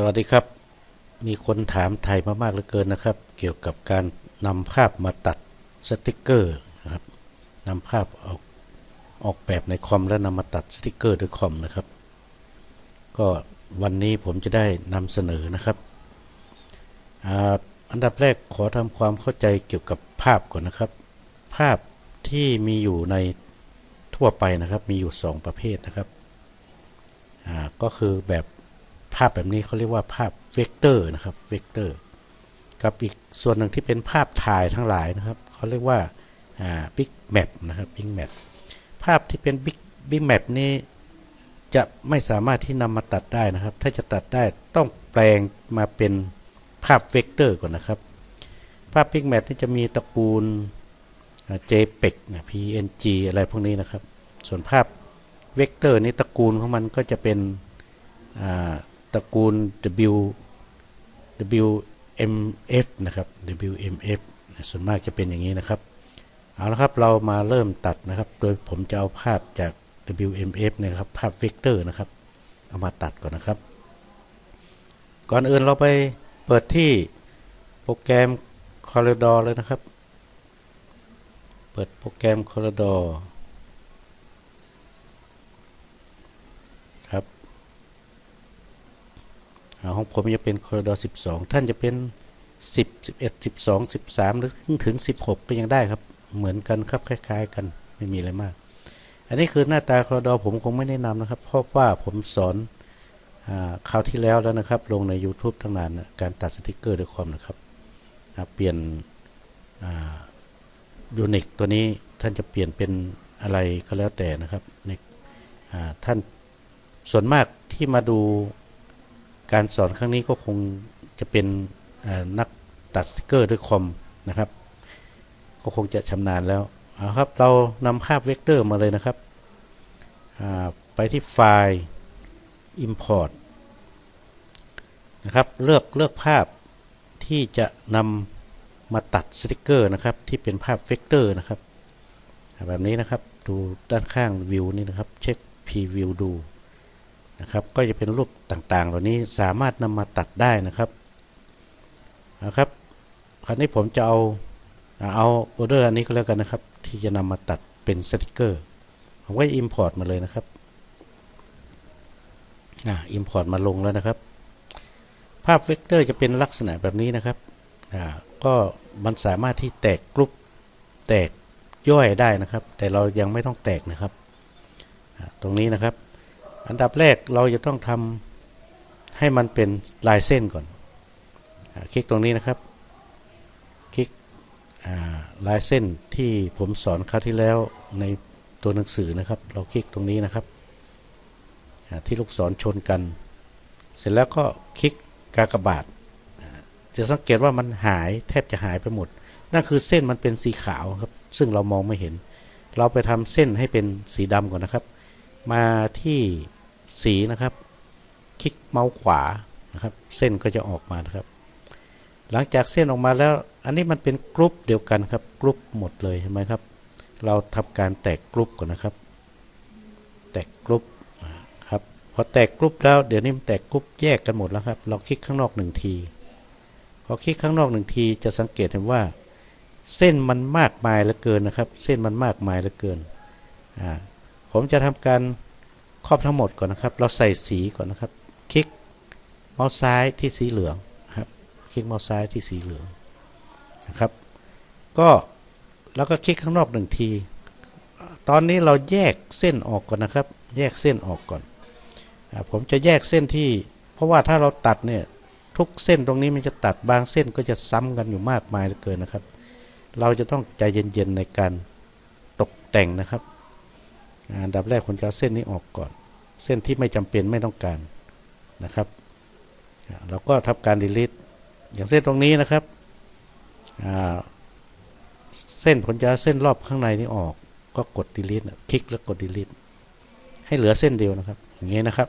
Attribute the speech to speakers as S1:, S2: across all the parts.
S1: สวัสดีครับ มีคนถามไทยมามากเหลือเกินนะครับ เกี่ยวกับการนำภาพมาตัดสติกเกอร์นะครับนำภาพออกออกแบบในคอมแล้วนำมาตัดสติกเกอร์ด้วยคอมนะครับ ก็วันนี้ผมจะได้นำเสนอนะครับอันดับแรกขอทำความเข้าใจเกี่ยวกับภาพก่อนนะครับ ภาพที่มีอยู่ในทั่วไปนะครับ มีอยู่ 2 ประเภทนะครับก็คือแบบ ภาพแบบนี้เขาเรียกว่าภาพเวกเตอร์นะครับเวกเตอร์กับอีกส่วนหนึ่งที่เป็นภาพถ่ายทั้งหลายนะครับเขาเรียกว่าบิ๊กแมปนะครับบิ๊กแมปภาพที่เป็นบิ๊กบิ๊กแมปนี้จะไม่สามารถที่นำมาตัดได้นะครับ ถ้าจะตัดได้ต้องแปลงมาเป็นภาพเวกเตอร์ก่อนนะครับ ภาพบิ๊กแมปนี่จะมีตระกูล JPEG นะ PNG อะไรพวกนี้นะครับ ส่วนภาพเวกเตอร์นี้ตระกูลของมันก็จะเป็น ตระกูล W WMF นะครับ WMF ส่วนมากจะเป็นอย่างนี้นะครับเอาละครับเรามาเริ่มตัดนะครับ โดยผมจะเอาภาพจาก WMF นยนะครับภาพเวกเตอร์นะครับ เอามาตัดก่อนนะครับ ก่อนอื่นเราไปเปิดที่โปรแกรม Corridor เลยนะครับ เปิดโปรแกรม Corridor ครับอา ของผมจะเป็น Corridor 12 ท่านจะเป็น 10 11 12 13 หรือถึง 16 ก็ยังได้ครับ เหมือนกันครับคล้าย ๆ กันไม่มีอะไรมาก อันนี้คือหน้าตา Corridor ผมคงไม่แนะนำนะครับ เพราะว่าผมสอนอคราวที่แล้วแล้วนะครับ ลงใน YouTube ทั้งนานนะการตัดสติกเกอร์ด้วยคอมนะครับ เปลี่ยนยูนิคตัวนี้ท่านจะเปลี่ยนเป็นอะไรก็แล้วแต่นะครับในท่านส่วนมากที่มาดู การสอนครั้งนี้ก็คงจะเป็นนักตัดสติกเกอร์ด้วยคอมนะครับ ก็คงจะชำนาญแล้วเอาครับเรานำภาพเวกเตอร์มาเลยนะครับไปที่ไฟล์ Import นะครับเลือกเลือกภาพที่จะนำมาตัดสติกเกอร์นะครับที่เป็นภาพเวกเตอร์นะครับแบบนี้นะครับดูด้านข้างวิวนี่นะครับ เช็คพรีวิวดู นะครับ ก็จะเป็นรูปต่างๆ เหล่านี้สามารถนำมาตัดได้นะครับนะครับคราวนี้ผมจะเอาเอาโฟลเดอร์อันนี้ก็แล้วกันนะครับ ที่จะนำมาตัดเป็นสติกเกอร์ผมก็ Import มาเลยนะครับอ่า Import มาลงแล้วนะครับ ภาพเวกเตอร์จะเป็นลักษณะแบบนี้นะครับอ่าก็มันสามารถที่แตกกรุ๊ปแตกย่อยได้นะครับ แต่เรายังไม่ต้องแตกนะครับ ตรงนี้นะครับ อันดับแรกเราจะต้องทำให้มันเป็นลายเส้นก่อนอคลิกตรงนี้นะครับ คลิกลายเส้นที่ผมสอนคราวที่แล้วในตัวหนังสือนะครับ เราคลิกตรงนี้นะครับ ที่ลูกศรชนกัน เสร็จแล้วก็คลิกกากบาทจะสังเกตว่ามันหายแทบจะหายไปหมด นั่นคือเส้นมันเป็นสีขาวครับ ซึ่งเรามองไม่เห็น เราไปทำเส้นให้เป็นสีดำก่อนนะครับ มาที่ สีนะครับ คลิกเมาส์ขวานะครับ เส้นก็จะออกมานะครับ หลังจากเส้นออกมาแล้ว อันนี้มันเป็นกรุ๊ปเดียวกันครับ กรุ๊ปหมดเลยเห็นไหมครับ เราทำการแตกกรุ๊ปก่อนนะครับ แตกกรุ๊ปครับ พอแตกกรุ๊ปแล้วเดี๋ยวนี้มันแตกกรุ๊ปแยกกันหมดแล้วครับ เราคลิกข้างนอกหนึ่งทีพอคลิกข้างนอกหนึ่งทีจะสังเกตเห็นว่า เส้นมันมากมายเหลือเกินนะครับ เส้นมันมากมายเหลือเกิน ผมจะทำการ ครอบทั้งหมดก่อนนะครับ เราใส่สีก่อนนะครับ คลิกเมาส์ซ้ายที่สีเหลืองครับ คลิกเมาส์ซ้ายที่สีเหลืองนะครับ ก็แล้วก็คลิกข้างนอกหนึ่งที ตอนนี้เราแยกเส้นออกก่อนนะครับ แยกเส้นออกก่อน ผมจะแยกเส้นที่ เพราะว่าถ้าเราตัดเนี่ยทุกเส้นตรงนี้มันจะตัดบางเส้นก็จะซ้ำกันอยู่มากมายเหลือเกินนะครับ เราจะต้องใจเย็นๆในการตกแต่งนะครับ อันดับแรกผมจะเอาเส้นนี้ออกก่อน เส้นที่ไม่จำเป็นไม่ต้องการนะครับ เราก็ทำการ delete อย่างเส้นตรงนี้นะครับ เส้นผมจะเส้นรอบข้างในนี้ออก ก็กด delete คลิกแล้วกด delete ให้เหลือเส้นเดียวนะครับ อย่างนี้นะครับ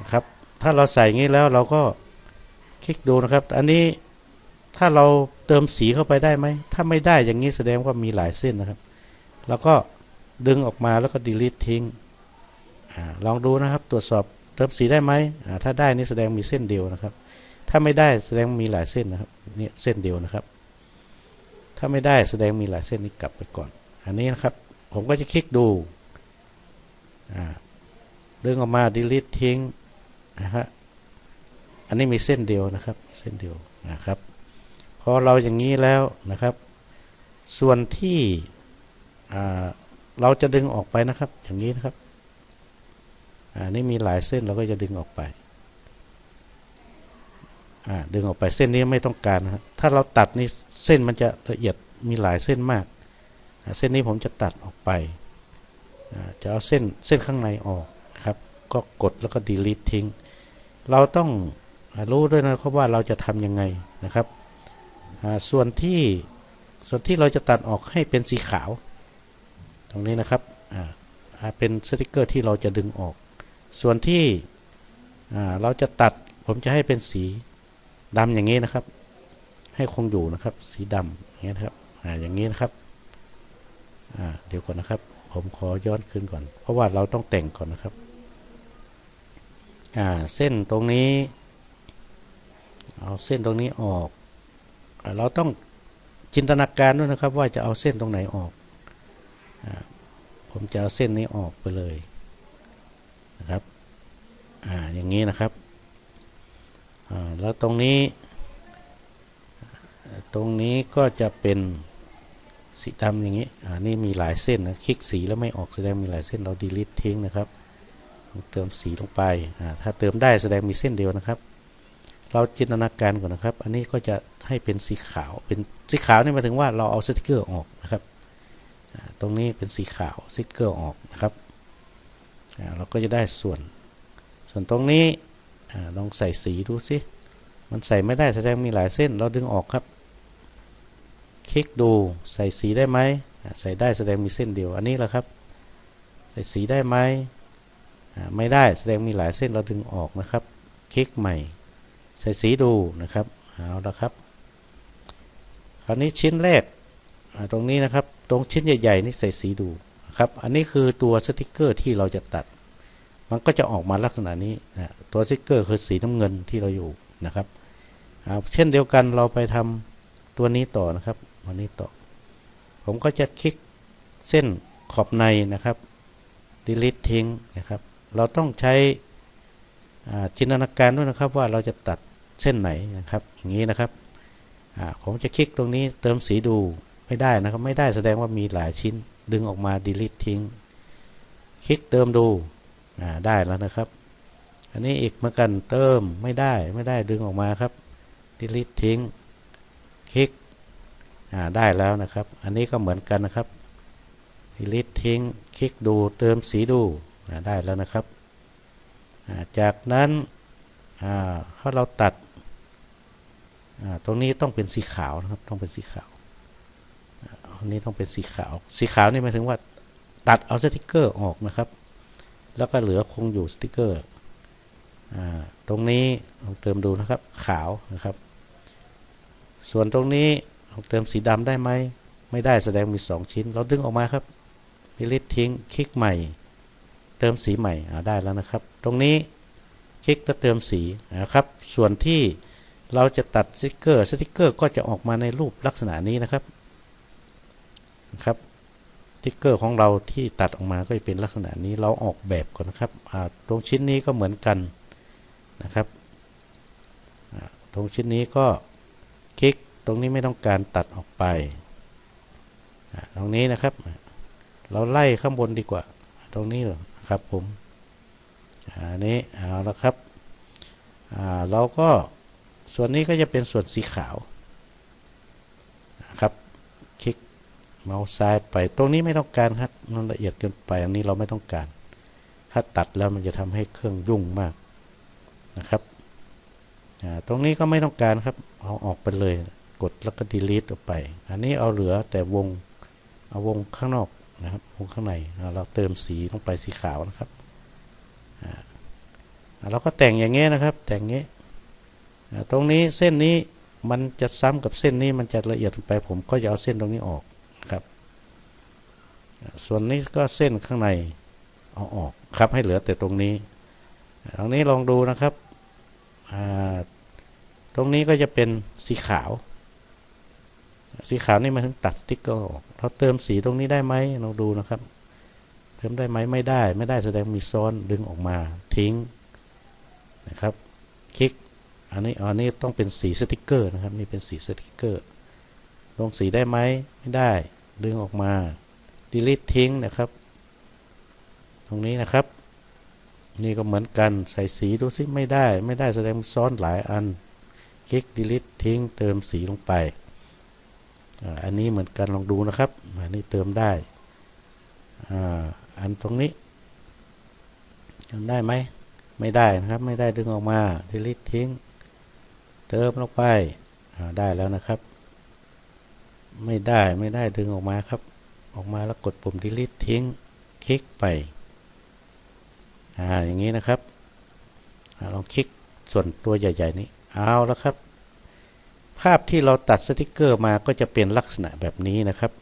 S1: นะครับ ถ้าเราใส่งี้แล้วเราก็คลิกดูนะครับ อันนี้ถ้าเราเติมสีเข้าไปได้ไหม ถ้าไม่ได้อย่างนี้แสดงว่ามีหลายเส้นนะครับ แล้วก็ ดึงออกมาแล้วก็ delete ทิ้งอลองดูนะครับ ตรวจสอบเติมสีได้ไหมถ้าได้นี่แสดงมีเส้นเดียวนะครับ ถ้าไม่ได้แสดงมีหลายเส้นนะครับนี่เส้นเดียวนะครับ ถ้าไม่ได้แสดงมีหลายเส้นนี้กลับไปก่อน อันนี้นะครับ ผมก็จะคลิกดูดึงออกมา delete ทิ้งนะฮะอันนี้มีเส้นเดียวนะครับ เส้นเดียวนะครับพอเราอย่างนี้แล้วนะครับ ส่วนที่ เราจะดึงออกไปนะครับ อย่างนี้นะครับอันนี้มีหลายเส้นเราก็จะดึงออกไปดึงออกไปเส้นนี้ไม่ต้องการนะครับถ้าเราตัดนี่เส้นมันจะละเอียดมีหลายเส้นมาก เส้นนี้ผมจะตัดออกไป จะเอาเส้นเส้นข้างในออกครับ ก็กดแล้วก็ delete ทิ้ง เราต้องรู้ด้วยนะครับว่าเราจะทำยังไงนะครับ ส่วนที่ส่วนที่เราจะตัดออกให้เป็นสีขาว ตรงนี้นะครับเป็นสติกเกอร์ที่เราจะดึงออก ส่วนที่เราจะตัดผมจะให้เป็นสีดำอย่างนี้นะครับ ให้คงอยู่นะครับ สีดำอย่างนี้นะครับอย่างนี้นะครับเดี๋ยวก่อนนะครับ ผมขอย้อนขึ้นก่อน เพราะว่าเราต้องแต่งก่อนนะครับเส้นตรงนี้ เอาเส้นตรงนี้ออก เราต้องจินตนาการด้วยนะครับ ว่าจะเอาเส้นตรงไหนออก ผมจะเอาเส้นนี้ออกไปเลยนะครับออย่างนี้นะครับแล้วตรงนี้ตรงนี้ก็จะเป็นสีดำอย่างนี้อันนี้มีหลายเส้นนะคลิกสีแล้วไม่ออกแสดงมีหลายเส้นเราดีลิททิ้งนะครับ เติมสีลงไปถ้าเติมได้แสดงมีเส้นเดียวนะครับ เราจินตนาการก่อนนะครับ อันนี้ก็จะให้เป็นสีขาวเป็นสีขาวนี่หมายถึงว่าเราเอาสติกเกอร์ออกนะครับ ตรงนี้เป็นสีขาวสติกเกอร์ออกนะครับเราก็จะได้ส่วน ส่วนตรงนี้ลองใส่สีดูสิมันใส่ไม่ได้แสดงมีหลายเส้นเราดึงออกครับ คลิกดูใส่สีได้ไหมใส่ได้แสดงมีเส้นเดียวอันนี้แหละครับ ใส่สีได้ไหมไม่ได้แสดงมีหลายเส้นเราดึงออกนะครับ คลิกใหม่ ใส่สีดูนะครับเอาละครับ คราวนี้ชิ้นแรก ตรงนี้นะครับ ตรงชิ้นใหญ่ๆนี่ใส่สีดูครับอันนี้คือตัวสติกเกอร์ที่เราจะตัด มันก็จะออกมาลักษณะนี้นะตัวสติกเกอร์คือสีน้ำเงินที่เราอยู่นะครับเช่นเดียวกันเราไปทำตัวนี้ต่อนะครับวันนี้ต่อ ผมก็จะคลิกเส้นขอบในนะครับ delete ทิ้งนะครับ เราต้องใช้จินตนาการด้วยนะครับว่าเราจะตัดเส้นไหนนะครับ อย่างนี้นะครับผมจะคลิกตรงนี้เติมสีดู ไม่ได้นะครับ ไม่ได้แสดงว่ามีหลายชิ้น ดึงออกมา delete ทิ้ง คลิกเติมดูได้แล้วนะครับ อันนี้อีกเหมือนกันเติมไม่ได้ไม่ได้ดึงออกมาครับ delete ทิ้ง คลิกได้แล้วนะครับ อันนี้ก็เหมือนกันนะครับ delete ทิ้ง คลิกดูเติมสีดูได้แล้วนะครับ จากนั้นถ้าเราตัดตรงนี้ต้องเป็นสีขาวนะครับ ต้องเป็นสีขาว นนี้ต้องเป็นสีขาว สีขาวนี่หมายถึงว่าตัดเอาสติกเกอร์ออกนะครับ แล้วก็เหลือคงอยู่สติกเกอร์ตรงนี้ลองเติมดูนะครับ ขาวนะครับ ส่วนตรงนี้ลองเติมสีดำได้ไหมไม่ได้แสดงมี 2 ชิ้น เราดึงออกมาครับมิลิททิ้ง คลิกใหม่ เติมสีใหม่ได้แล้วนะครับ ตรงนี้คลิกแล้วเติมสีนะครับ ส่วนที่เราจะตัดสติกเกอร์ สติกเกอร์ก็จะออกมาในรูปลักษณะนี้นะครับ ครับติกเกอร์ของเราที่ตัดออกมาก็จะเป็นลักษณะนี้เราออกแบบก่อนนะครับตรงชิ้นนี้ก็เหมือนกันนะครับตรงชิ้นนี้ก็คลิกตรงนี้ไม่ต้องการตัดออกไปตรงนี้นะครับ เราไล่ข้างบนดีกว่า ตรงนี้หรอครับผมอันนี้เอาละครับเราก็ส่วนนี้ก็จะเป็นส่วนสีขาวครับคลิก เมาส์ซ้ายไป ตรงนี้ไม่ต้องการครับมันละเอียดเกินไป อันนี้เราไม่ต้องการ ถ้าตัดแล้วมันจะทำให้เครื่องยุ่งมากนะครับตรงนี้ก็ไม่ต้องการครับ เอาออกไปเลย กดแล้วก็ delete ออกไป อันนี้เอาเหลือแต่วง เอาวงข้างนอกนะครับ วงข้างใน เราเติมสีลงไปสีขาวนะครับเราก็แต่งอย่างเงี้ยนะครับ แต่งเงี้ยตรงนี้เส้นนี้มันจะซ้ำกับเส้นนี้มันจะละเอียดไป ผมก็จะเอาเส้นตรงนี้ออก ครับ ส่วนนี้ก็เส้นข้างในเอาออกครับให้เหลือแต่ตรงนี้ ตรงนี้ลองดูนะครับ ตรงนี้ก็จะเป็นสีขาว สีขาวนี่มายถึงตัดสติ๊กเกอร์ออกเราเติมสีตรงนี้ได้ไหมลองดูนะครับ เติมได้ไหมไม่ได้ ไม่ได้แสดงมีซ้อนดึงออกมาทิ้งนะครับ คลิก อันนี้อันนี้ต้องเป็นสีสติกเกอร์นะครับ นี่เป็นสีสติกเกอร์ ลงสีได้ไหมไม่ได้ ดึงออกมา delete ทิ้งนะครับ ตรงนี้นะครับ นี่ก็เหมือนกันใส่สีดูซิไม่ได้ ไม่ได้แสดงซ้อนหลายอัน คลิก delete ทิ้ง เติมสีลงไป อันนี้เหมือนกันลองดูนะครับอันนี้เติมได้อันตรงนี้ทำได้ไหมไม่ได้นะครับ ไม่ได้ดึงออกมา delete ทิ้ง เติมลงไปได้แล้วนะครับ ไม่ได้ไม่ได้ดึงออกมาครับ ออกมาแล้วกดปุ่ม delete ทิ้งคลิกไปอ่าอย่างนี้นะครับอลองคลิกส่วนตัวใหญ่ ๆ นี้เอาแล้วครับ ภาพที่เราตัดสติกเกอร์มาก็จะเป็นลักษณะแบบนี้นะครับ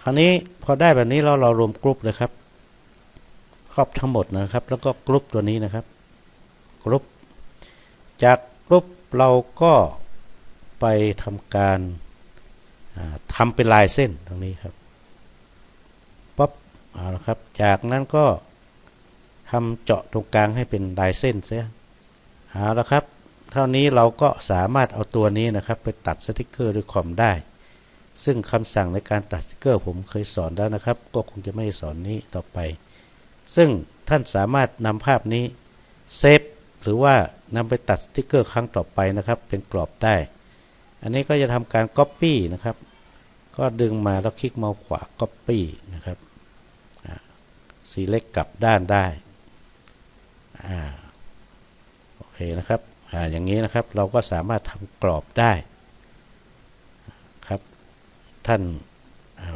S1: คราวนี้พอได้แบบนี้เราเรารวมกรุ๊ปเลยครับ ครอบทั้งหมดนะครับ แล้วก็กรุ๊ปตัวนี้นะครับกรุ๊ปจากกรุ๊ปเราก็ ไปทำการทำเป็นลายเส้นตรงนี้ครับป๊อปเอาละครับ จากนั้นก็ทำเจาะตรงกลางให้เป็นลายเส้นเสียเอาละครับ เท่านี้เราก็สามารถเอาตัวนี้นะครับ ไปตัดสติกเกอร์ด้วยคอมได้ ซึ่งคำสั่งในการตัดสติกเกอร์ ผมเคยสอนแล้วนะครับ ก็คงจะไม่สอนนี้ต่อไป ซึ่งท่านสามารถนำภาพนี้เซฟหรือว่านำไปตัดสติกเกอร์ครั้งต่อไปนะครับ เป็นกรอบได้ อันนี้ก็จะทำการ Copy นะครับ ก็ดึงมาแล้วคลิกเมาส์ขวา Copy นะครับสีเล็กกลับด้านได้โอเคนะครับออย่างนี้นะครับเราก็สามารถทำกรอบได้ครับ ท่าน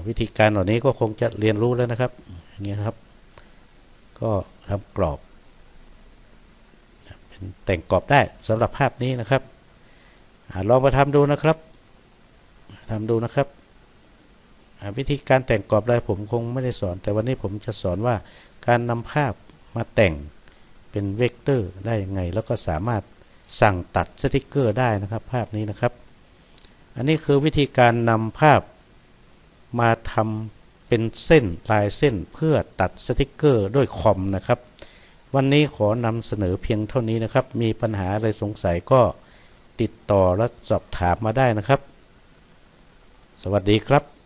S1: วิธีการเหล่านี้ก็คงจะเรียนรู้แล้วนะครับอย่างนี้ครับ ก็ทำกรอบเป็นแต่งกรอบได้สำหรับภาพนี้นะครับ ลองมาทำดูนะครับทำดูนะครับวิธีการแต่งกรอบอะไรผมคงไม่ได้สอน แต่วันนี้ผมจะสอนว่าการนำภาพมาแต่งเป็นเวกเตอร์ได้ยังไง แล้วก็สามารถสั่งตัดสติกเกอร์ได้นะครับ ภาพนี้นะครับ อันนี้คือวิธีการนำภาพมาทำเป็นเส้นลายเส้นเพื่อตัดสติกเกอร์ด้วยคอมนะครับ วันนี้ขอนำเสนอเพียงเท่านี้นะครับ มีปัญหาอะไรสงสัยก็ ติดต่อและสอบถามมาได้นะครับ สวัสดีครับ